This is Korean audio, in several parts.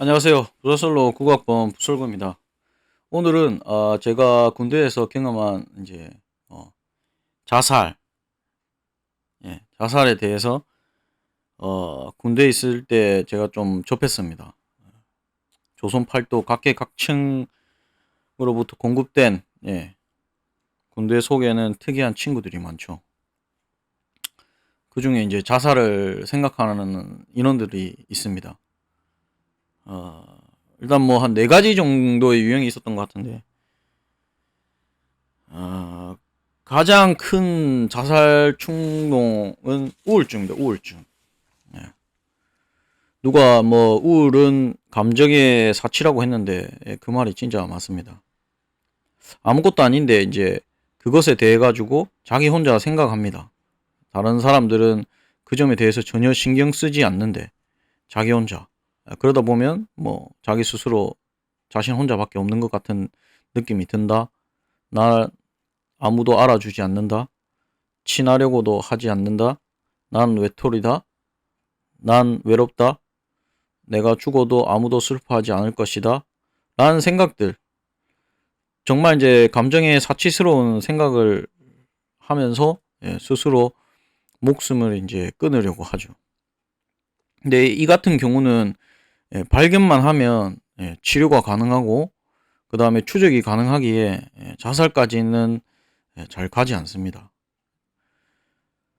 안녕하세요. 부사설로 국악범 부설구입니다. 오늘은 어, 제가 군대에서 경험한 이제 어, 자살, 예, 자살에 대해서 어, 군대에 있을 때 제가 좀 접했습니다. 조선 팔도 각계각층으로부터 공급된 예, 군대 속에는 특이한 친구들이 많죠. 그 중에 이제 자살을 생각하는 인원들이 있습니다. 어, 일단 뭐 한 네 가지 정도의 유형이 있었던 것 같은데, 어, 가장 큰 자살 충동은 우울증입니다. 우울증. 예. 누가 뭐 우울은 감정의 사치라고 했는데 예, 그 말이 진짜 맞습니다. 아무것도 아닌데 이제 그것에 대해 가지고 자기 혼자 생각합니다. 다른 사람들은 그 점에 대해서 전혀 신경 쓰지 않는데 자기 혼자 그러다 보면 뭐 자기 스스로 자신 혼자밖에 없는 것 같은 느낌이 든다. 나 아무도 알아주지 않는다. 친하려고도 하지 않는다. 난 외톨이다. 난 외롭다. 내가 죽어도 아무도 슬퍼하지 않을 것이다. 라는 생각들. 정말 이제 감정에 사치스러운 생각을 하면서 예, 스스로 목숨을 이제 끊으려고 하죠. 근데 이 같은 경우는 예, 발견만 하면 예, 치료가 가능하고 그 다음에 추적이 가능하기에 예, 자살까지는 예, 잘 가지 않습니다.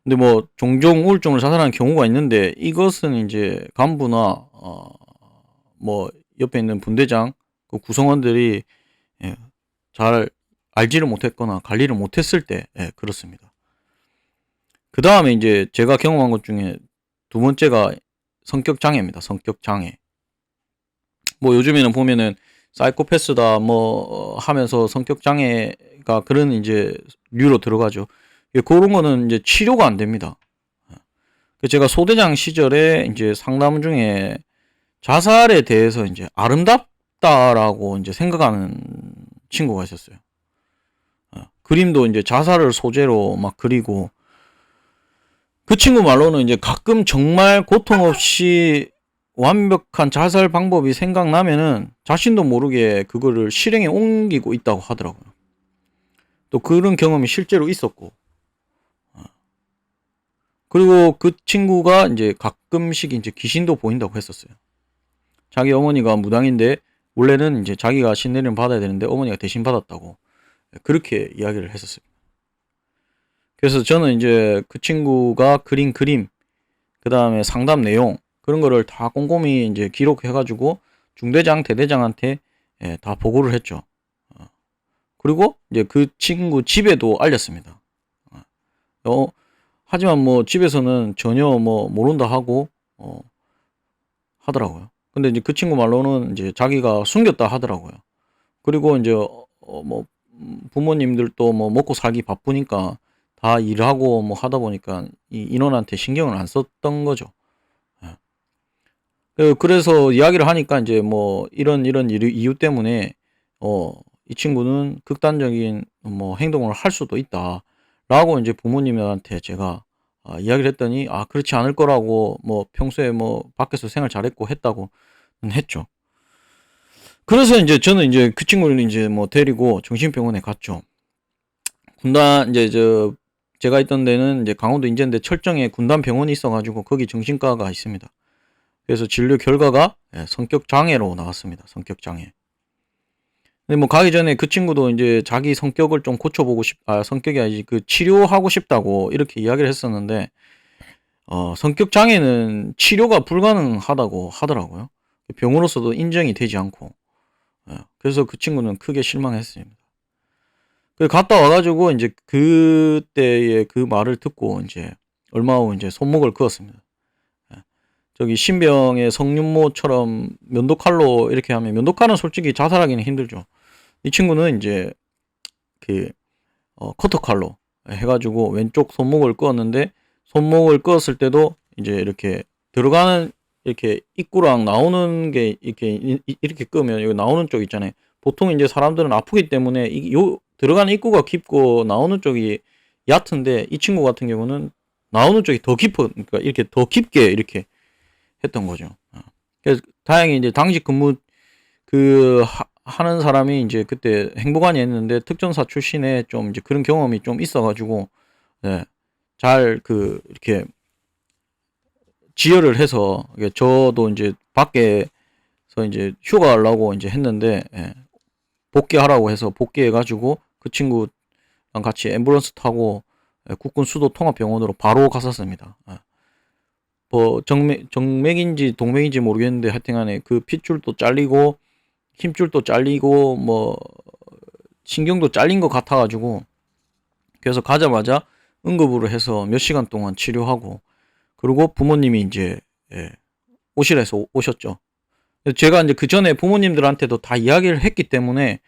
근데 뭐 종종 우울증을 자살하는 경우가 있는데 이것은 이제 간부나 어, 뭐 옆에 있는 분대장 그 구성원들이 예, 잘 알지를 못했거나 관리를 못했을 때 예, 그렇습니다. 그 다음에 이제 제가 경험한 것 중에 두 번째가 성격 장애입니다. 성격 장애. 뭐 요즘에는 보면은 사이코패스다 뭐 하면서 성격 장애가 그런 이제 류로 들어가죠. 예, 그런 거는 이제 치료가 안 됩니다. 그 제가 소대장 시절에 이제 상담 중에 자살에 대해서 이제 아름답다라고 이제 생각하는 친구가 있었어요. 어, 그림도 이제 자살을 소재로 막 그리고 그 친구 말로는 이제 가끔 정말 고통 없이 완벽한 자살 방법이 생각나면은 자신도 모르게 그거를 실행에 옮기고 있다고 하더라고요. 또 그런 경험이 실제로 있었고. 어. 그리고 그 친구가 이제 가끔씩 이제 귀신도 보인다고 했었어요. 자기 어머니가 무당인데 원래는 이제 자기가 신내림 받아야 되는데 어머니가 대신 받았다고 그렇게 이야기를 했었어요. 그래서 저는 이제 그 친구가 그린 그림, 그 다음에 상담 내용, 그런 거를 다 꼼꼼히 이제 기록해가지고 중대장, 대대장한테 예, 다 보고를 했죠. 어. 그리고 이제 그 친구 집에도 알렸습니다. 어, 어, 하지만 뭐 집에서는 전혀 뭐 모른다 하고 어, 하더라고요. 근데 이제 그 친구 말로는 이제 자기가 숨겼다 하더라고요. 그리고 이제 어, 뭐 부모님들도 뭐 먹고 살기 바쁘니까 다 일하고 뭐 하다 보니까 이 인원한테 신경을 안 썼던 거죠. 그, 그래서 이야기를 하니까 이제 뭐 이런 이런 이유 때문에 어, 이 친구는 극단적인 뭐 행동을 할 수도 있다. 라고 이제 부모님한테 제가 아, 이야기를 했더니 아 그렇지 않을 거라고 뭐 평소에 뭐 밖에서 생활 잘했고 했다고 했죠. 그래서 이제 저는 이제 그 친구를 이제 뭐 데리고 정신병원에 갔죠. 군단 이제 저 제가 있던 데는 이제 강원도 인제인데 철정에 군단 병원이 있어가지고 거기 정신과가 있습니다. 그래서 진료 결과가 예, 성격 장애로 나왔습니다. 성격 장애. 근데 뭐 가기 전에 그 친구도 이제 자기 성격을 좀 고쳐보고 싶, 아, 성격이 아니지, 그 치료하고 싶다고 이렇게 이야기를 했었는데, 어, 성격 장애는 치료가 불가능하다고 하더라고요. 병으로서도 인정이 되지 않고. 예, 그래서 그 친구는 크게 실망했습니다. 그 갔다 와가지고 이제 그때의 그 말을 듣고 이제 얼마 후 이제 손목을 그었습니다. 저기 신병의 성윤모처럼 면도칼로 이렇게 하면 면도칼은 솔직히 자살하기는 힘들죠. 이 친구는 이제 그 어, 커터칼로 해가지고 왼쪽 손목을 끄었는데 손목을 끄었을 때도 이제 이렇게 들어가는 이렇게 입구랑 나오는 게 이렇게 이렇게 끄면 여기 나오는 쪽 있잖아요. 보통 이제 사람들은 아프기 때문에 이, 요 들어가는 입구가 깊고 나오는 쪽이 얕은데 이 친구 같은 경우는 나오는 쪽이 더 깊어 그러니까 이렇게 더 깊게 이렇게 했던 거죠. 어. 그래서 다행히 이제 당직 근무 그 하, 하는 사람이 이제 그때 행보관이 했는데 특전사 출신에 좀 이제 그런 경험이 좀 있어가지고 예, 잘그 이렇게 지혈을 해서 저도 이제 밖에서 이제 휴가 하려고 이제 했는데 예, 복귀하라고 해서 복귀해가지고 그 친구랑 같이 앰뷸런스 타고 예, 국군 수도 통합병원으로 바로 갔었습니다. 예. 뭐 정맥 정맥인지 동맥인지 모르겠는데 하여튼간에 그 핏줄도 잘리고 힘줄도 잘리고 뭐 신경도 잘린 것 같아가지고 그래서 가자마자 응급으로 해서 몇 시간 동안 치료하고 그리고 부모님이 이제 예, 오시라 해서 오- 오셨죠. 제가 이제 그 전에 부모님들한테도 다 이야기를 했기 때문에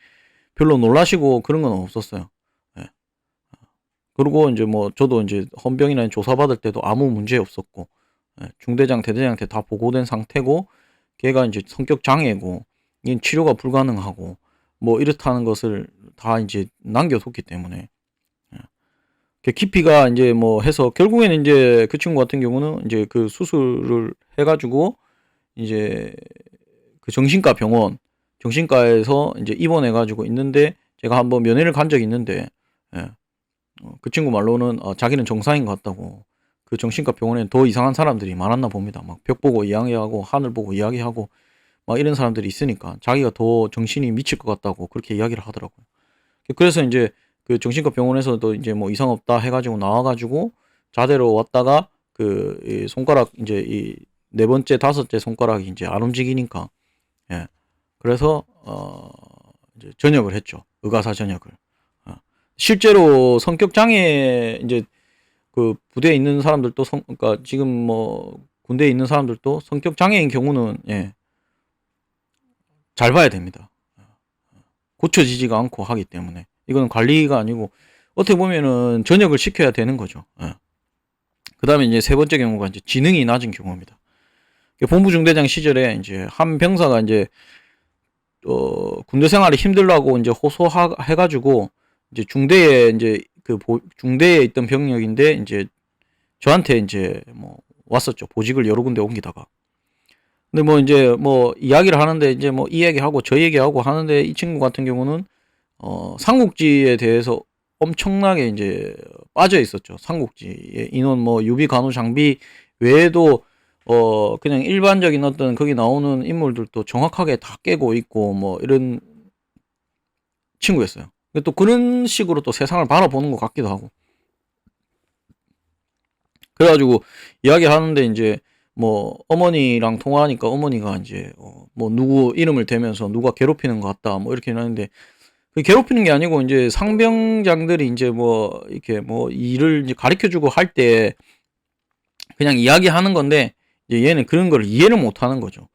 별로 놀라시고 그런 건 없었어요. 예. 그리고 이제 뭐 저도 이제 헌병이나 조사받을 때도 아무 문제 없었고 예, 중대장 대대장한테 다 보고된 상태고 걔가 이제 성격 장애고 이 치료가 불가능하고 뭐 이렇다는 것을 다 이제 남겨뒀기 때문에 예. 그 깊이가 이제 뭐 해서 결국에는 이제 그 친구 같은 경우는 이제 그 수술을 해가지고 이제 그 정신과 병원 정신과에서 이제 입원해가지고 있는데 제가 한번 면회를 간 적이 있는데 예. 어, 그 친구 말로는 어, 자기는 정상인 것 같다고 그 정신과 병원에 더 이상한 사람들이 많았나 봅니다. 막 벽 보고 이야기하고 하늘 보고 이야기하고 막 이런 사람들이 있으니까 자기가 더 정신이 미칠 것 같다고 그렇게 이야기를 하더라고요. 그래서 이제 그 정신과 병원에서도 이제 뭐 이상 없다 해가지고 나와가지고 자대로 왔다가 그이 손가락 이제 이 네 번째 다섯째 손가락이 이제 안 움직이니까 예 그래서 어 이제 전역을 했죠 의가사 전역을 어. 실제로 성격 장애 이제 그 부대에 있는 사람들도 성 그러니까 지금 뭐 군대에 있는 사람들도 성격 장애인 경우는 예 잘 봐야 됩니다. 고쳐지지가 않고 하기 때문에 이거는 관리가 아니고 어떻게 보면은 전역을 시켜야 되는 거죠. 그 다음에 이제 세 번째 경우가 이제 지능이 낮은 경우입니다. 본부 중대장 시절에 이제 한 병사가 이제 어 군대 생활이 힘들다고 이제 호소해가지고 이제 중대에 이제 그 보- 중대에 있던 병력인데 이제 저한테 이제 뭐 왔었죠. 보직을 여러 군데 옮기다가. 근데 뭐 이제 뭐 이야기를 하는데 이제 뭐 이 얘기하고 저 얘기하고 하는데 이 친구 같은 경우는 어 삼국지에 대해서 엄청나게 이제 빠져 있었죠. 삼국지의 인원 뭐 유비 간호 장비 외에도 어 그냥 일반적인 어떤 거기 나오는 인물들도 정확하게 다 깨고 있고 뭐 이런 친구였어요. 또 그런 식으로 또 세상을 바라보는 것 같기도 하고. 그래가지고 이야기하는데 이제 뭐 어머니랑 통화하니까 어머니가 이제 어, 뭐 누구 이름을 대면서 누가 괴롭히는 것 같다 뭐 이렇게 하는데 그 괴롭히는 게 아니고 이제 상병장들이 이제 뭐 이렇게 뭐 일을 이제 가르쳐 주고 할 때 그냥 이야기하는 건데 이제 얘는 그런 걸 이해를 못 하는 거죠.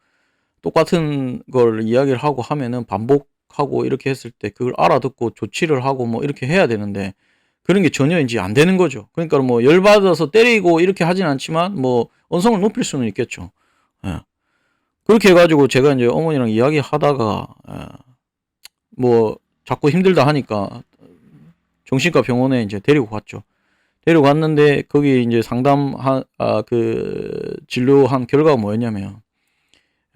똑같은 걸 이야기를 하고 하면은 반복 하고 이렇게 했을 때 그걸 알아듣고 조치를 하고 뭐 이렇게 해야 되는데 그런 게 전혀 이제 안 되는 거죠. 그러니까 뭐 열받아서 때리고 이렇게 하진 않지만 뭐 언성을 높일 수는 있겠죠. 예. 그렇게 해가지고 제가 이제 어머니랑 이야기 하다가 예. 뭐 자꾸 힘들다 하니까 정신과 병원에 이제 데리고 갔죠. 데리고 갔는데 거기 이제 상담한 아 그 진료한 결과가 뭐였냐면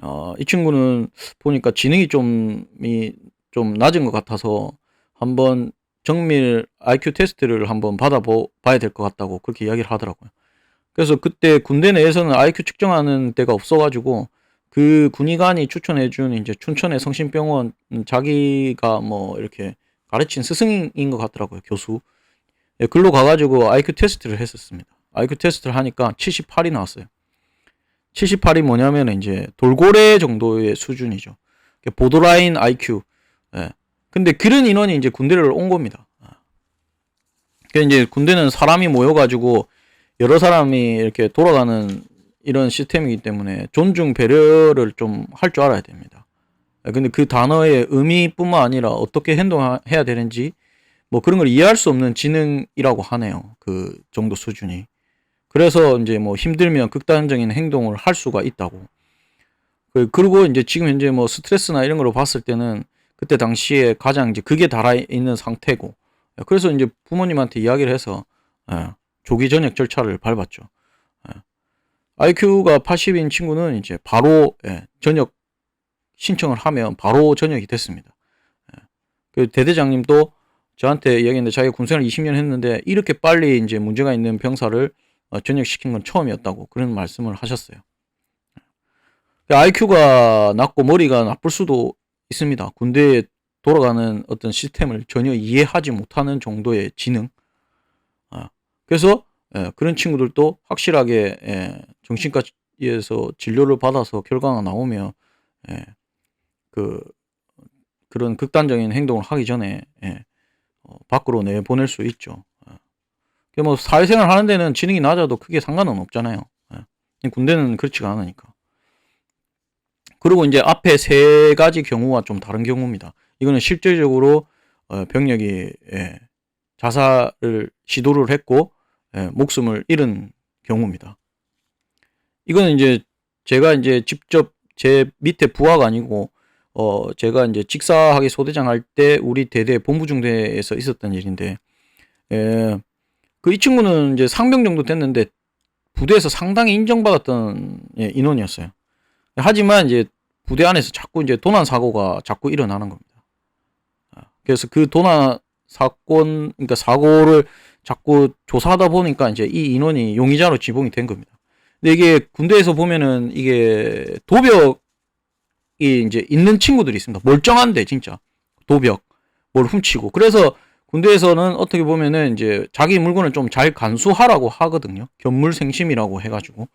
어 이 친구는 보니까 지능이 좀이 좀 낮은 것 같아서 한번 정밀 IQ 테스트를 한번 받아보 봐야 될 것 같다고 그렇게 이야기를 하더라고요. 그래서 그때 군대 내에서는 IQ 측정하는 데가 없어가지고 그 군의관이 추천해준 이제 춘천의 성심병원 음, 자기가 뭐 이렇게 가르친 스승인 것 같더라고요 교수. 예, 글로 가가지고 IQ 테스트를 했었습니다. IQ 테스트를 하니까 78이 나왔어요. 78이 뭐냐면 이제 돌고래 정도의 수준이죠. 보드라인 IQ. 예. 근데 그런 인원이 이제 군대를 온 겁니다. 그 이제 군대는 사람이 모여가지고 여러 사람이 이렇게 돌아가는 이런 시스템이기 때문에 존중 배려를 좀 할 줄 알아야 됩니다. 예, 근데 그 단어의 의미뿐만 아니라 어떻게 행동해야 되는지 뭐 그런 걸 이해할 수 없는 지능이라고 하네요. 그 정도 수준이. 그래서 이제 뭐 힘들면 극단적인 행동을 할 수가 있다고. 그- 그리고 이제 지금 현재 뭐 스트레스나 이런 걸로 봤을 때는 그때 당시에 가장 이제 극에 달아 있는 상태고. 그래서 이제 부모님한테 이야기를 해서 예, 조기 전역 절차를 밟았죠. IQ가 80인 친구는 이제 바로 예, 전역 신청을 하면 바로 전역이 됐습니다. 예. 그 대대장님도 저한테 이야기했는데 자기가 군생활 20년 했는데 이렇게 빨리 이제 문제가 있는 병사를 어, 전역시킨 건 처음이었다고 그런 말씀을 하셨어요. IQ가 낮고 머리가 나쁠 수도 있습니다. 군대에 돌아가는 어떤 시스템을 전혀 이해하지 못하는 정도의 지능. 아, 그래서 예, 그런 친구들도 확실하게 예, 정신과에서 진료를 받아서 결과가 나오면 예, 그 그런 극단적인 행동을 하기 전에 예, 어, 밖으로 내보낼 수 있죠. 예. 뭐 사회생활 하는 데는 지능이 낮아도 크게 상관은 없잖아요. 예. 군대는 그렇지가 않으니까. 그리고 이제 앞에 세 가지 경우와 좀 다른 경우입니다. 이거는 실질적으로 어, 병력이 예, 자살을 시도를 했고 예, 목숨을 잃은 경우입니다. 이거는 이제 제가 이제 직접 제 밑에 부하가 아니고 어 제가 이제 직사하기 소대장 할 때 우리 대대 본부 중대에서 있었던 일인데 예, 그 이 친구는 이제 상병 정도 됐는데 부대에서 상당히 인정받았던 예, 인원이었어요. 하지만 이제 부대 안에서 자꾸 이제 도난 사고가 자꾸 일어나는 겁니다. 아, 그래서 그 도난 사건, 그러니까 사고를 자꾸 조사하다 보니까 이제 이 인원이 용의자로 지봉이 된 겁니다. 근데 이게 군대에서 보면은 이게 도벽이 이제 있는 친구들이 있습니다. 멀쩡한데 진짜 도벽 뭘 훔치고 그래서 군대에서는 어떻게 보면은 이제 자기 물건을 좀 잘 간수하라고 하거든요. 견물생심이라고 해가지고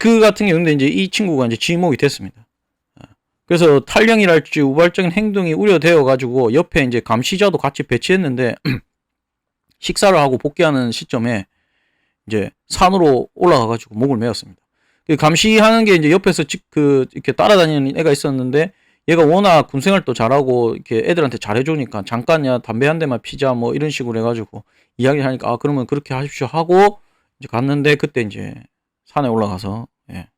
그 같은 경우인데 이제 이 친구가 이제 지목이 됐습니다. 그래서 탈령이랄지 우발적인 행동이 우려되어 가지고 옆에 이제 감시자도 같이 배치했는데 식사를 하고 복귀하는 시점에 이제 산으로 올라가 가지고 목을 메었습니다. 그 감시하는 게 이제 옆에서 그 이렇게 따라다니는 애가 있었는데 얘가 워낙 군생활도 잘하고 이렇게 애들한테 잘해주니까 잠깐야 담배 한 대만 피자 뭐 이런 식으로 해가지고 이야기를 하니까 아 그러면 그렇게 하십시오 하고 이제 갔는데 그때 이제 산에 올라가서 예,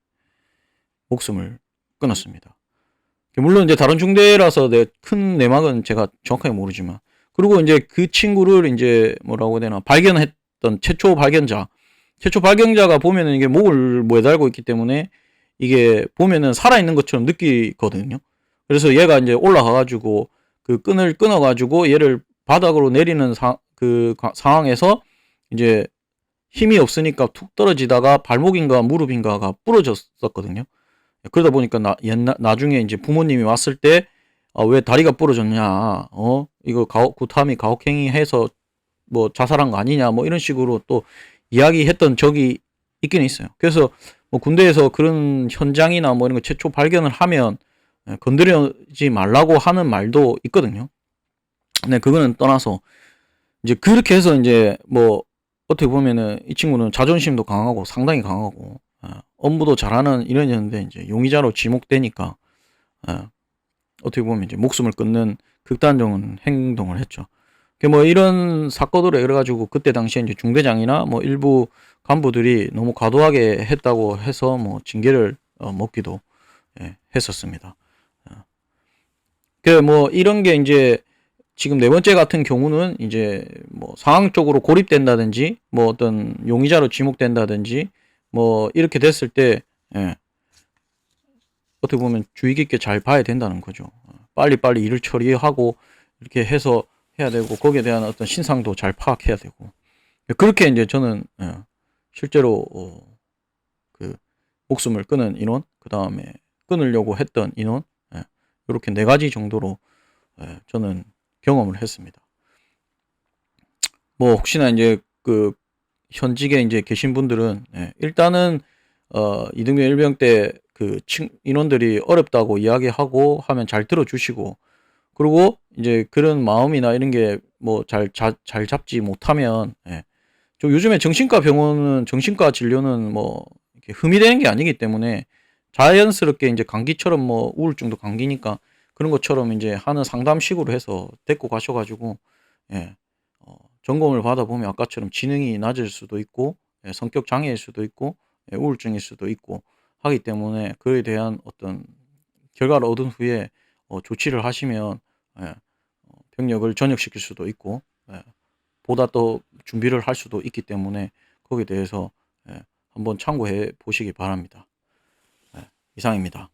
목숨을 끊었습니다. 물론 이제 다른 중대라서 내 큰 내막은 제가 정확하게 모르지만 그리고 이제 그 친구를 이제 뭐라고 해야 되나 발견했던 최초 발견자 최초 발견자가 보면은 이게 목을 매달고 있기 때문에 이게 보면은 살아있는 것처럼 느끼거든요. 그래서 얘가 이제 올라가가지고 그 끈을 끊어가지고 얘를 바닥으로 내리는 사, 그 상황에서 이제 힘이 없으니까 툭 떨어지다가 발목인가 무릎인가가 부러졌었거든요. 그러다 보니까 나, 옛날, 나중에 이제 부모님이 왔을 때, 아, 왜 다리가 부러졌냐, 어, 이거 가혹, 구타미 가혹행위 해서 뭐 자살한 거 아니냐, 뭐 이런 식으로 또 이야기했던 적이 있긴 있어요. 그래서 뭐 군대에서 그런 현장이나 뭐 이런 거 최초 발견을 하면 예, 건드리지 말라고 하는 말도 있거든요. 근데 그거는 떠나서 이제 그렇게 해서 이제 뭐 어떻게 보면은 이 친구는 자존심도 강하고 상당히 강하고 어, 업무도 잘하는 이런이었는데 이제 용의자로 지목되니까 어, 어떻게 보면 이제 목숨을 끊는 극단적인 행동을 했죠. 뭐 이런 사건으로 여러 가지고 그때 당시에 이제 중대장이나 뭐 일부 간부들이 너무 과도하게 했다고 해서 뭐 징계를 어, 먹기도 예, 했었습니다. 어. 그뭐 이런 게 이제 지금 네 번째 같은 경우는 이제 뭐 상황 적으로 고립된다든지 뭐 어떤 용의자로 지목된다든지 뭐 이렇게 됐을 때 예. 어떻게 보면 주의 깊게 잘 봐야 된다는 거죠. 빨리빨리 일을 처리하고 이렇게 해서 해야 되고 거기에 대한 어떤 신상도 잘 파악해야 되고 그렇게 이제 저는 예. 실제로 어, 그 목숨을 끊은 인원 그 다음에 끊으려고 했던 인원 예. 이렇게 네 가지 정도로 예. 저는 경험을 했습니다. 뭐 혹시나 이제 그 현직에 이제 계신 분들은 예, 일단은 어, 이등병 일병 때 그 인원들이 어렵다고 이야기하고 하면 잘 들어주시고 그리고 이제 그런 마음이나 이런 게 뭐 잘 잘 잡지 못하면 예. 좀 요즘에 정신과 병원은 정신과 진료는 뭐 이렇게 흠이 되는 게 아니기 때문에 자연스럽게 이제 감기처럼 뭐 우울증도 감기니까 그런 것처럼 이제 하는 상담식으로 해서 데리고 가셔가지고 예. 점검을 받아보면 아까처럼 지능이 낮을 수도 있고 예, 성격 장애일 수도 있고 예, 우울증일 수도 있고 하기 때문에 그에 대한 어떤 결과를 얻은 후에 어, 조치를 하시면 예, 어, 병력을 전역시킬 수도 있고 예, 보다 더 준비를 할 수도 있기 때문에 거기에 대해서 예, 한번 참고해 보시기 바랍니다. 예, 이상입니다.